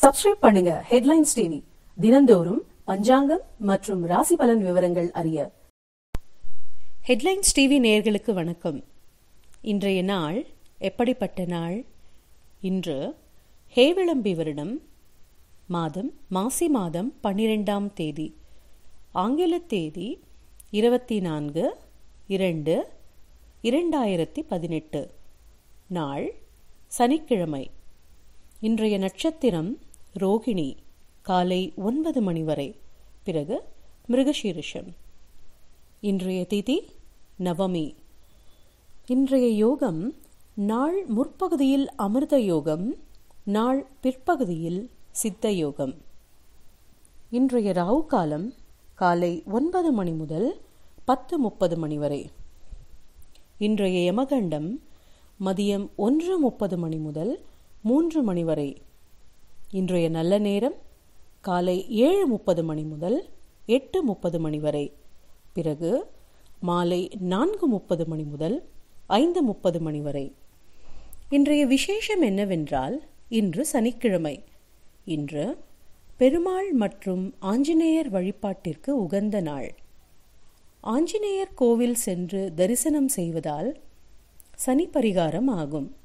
Subscribe பண்ணுங்க headlines TV தினந்தோறும் பஞ்சாங்கம் மற்றும் ராசி பலன் விவரங்கள் அறிய. ஹெட்லைன்ஸ் டிவி நேர்களுக்கு வணக்கம். இன்றைய நாள் எப்படிப்பட்ட நாள்? இன்று ஹேவிளம்பி வருடம் மாதம் மாசி மாதம் பன்னிரெண்டாம் தேதி. ஆங்கில தேதி இருபத்தி நான்கு இரண்டு இரண்டாயிரத்தி பதினெட்டு. நாள் சனிக்கிழமை. இன்றைய நட்சத்திரம் ரோகிணி காலை ஒன்பது மணி வரை. பிறகு மிருகசீரிஷம். இன்றைய திதி நவமி. இன்றைய யோகம் நாள் முற்பகுதியில் அமிர்த யோகம் நாள் பிற்பகுதியில் சித்த யோகம். இன்றைய ராகு காலம் காலை ஒன்பது மணி முதல் பத்து முப்பது மணி வரை. இன்றைய யமகண்டம் மதியம் ஒன்று முப்பது மணி முதல் மூன்று மணி வரை. இன்றைய நல்ல நேரம் காலை ஏழு முப்பது மணி முதல் எட்டு முப்பது மணி வரை. பிறகு மாலை நான்கு முப்பது மணி முதல் ஐந்து முப்பது மணி வரை. இன்றைய விசேஷம் என்னவென்றால் இன்று சனிக்கிழமை. இன்று பெருமாள் மற்றும் ஆஞ்சநேயர் வழிபாட்டிற்கு உகந்த நாள். ஆஞ்சநேயர் கோவில் சென்று தரிசனம் செய்வதால் சனி பரிகாரம் ஆகும்.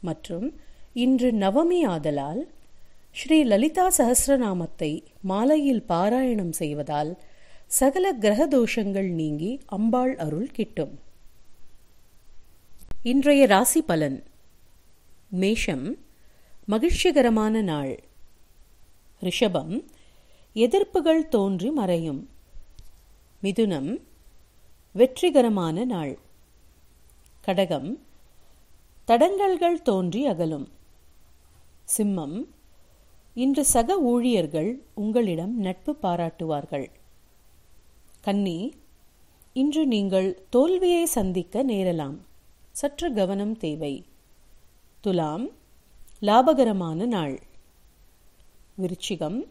மற்றும் இன்று நவமி ஆதலால் ஸ்ரீ லலிதா சஹஸ்ரநாமத்தை மாலையில் பாராயணம் செய்வதால் சகல கிரக தோஷங்கள் நீங்கி அம்பாள் அருள் கிட்டும். இன்றைய ராசி பலன். மேஷம் மகிழ்ச்சிகரமான நாள். ரிஷபம் எதிர்ப்புகள் தோன்றி மறையும். மிதுனம் வெற்றிகரமான நாள். கடகம் தடங்கல்கள் தோன்றி அகலும். சிம்மம் இன்று சக ஊழியர்கள் உங்களிடம் நட்பு பாராட்டுவார்கள். கன்னி இன்று நீங்கள் தோல்வியை சந்திக்க நேரலாம். சற்று கவனம் தேவை. துலாம் லாபகரமான நாள். விருச்சிகம்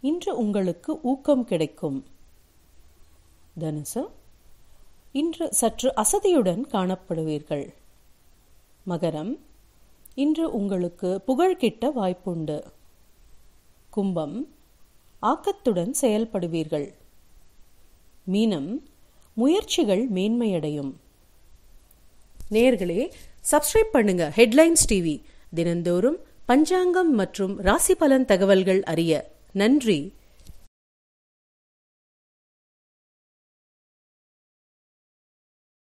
இன்று உங்களுக்கு ஊக்கம் கிடைக்கும். தனுசு இன்று சற்று அசதியுடன் காணப்படுவீர்கள். மகரம் இன்று உங்களுக்கு புகழ் கிட்ட வாய்ப்புண்டு. கும்பம் ஆக்கத்துடன் செயல்படுவீர்கள். மீனம் முயற்சிகள் மேன்மையடையும். நேர்களே சப்ஸ்கிரைப் பண்ணுங்க ஹெட்லைன்ஸ் டிவி தினந்தோறும் பஞ்சாங்கம் மற்றும் ராசி பலன் தகவல்கள் அறிய நன்றி.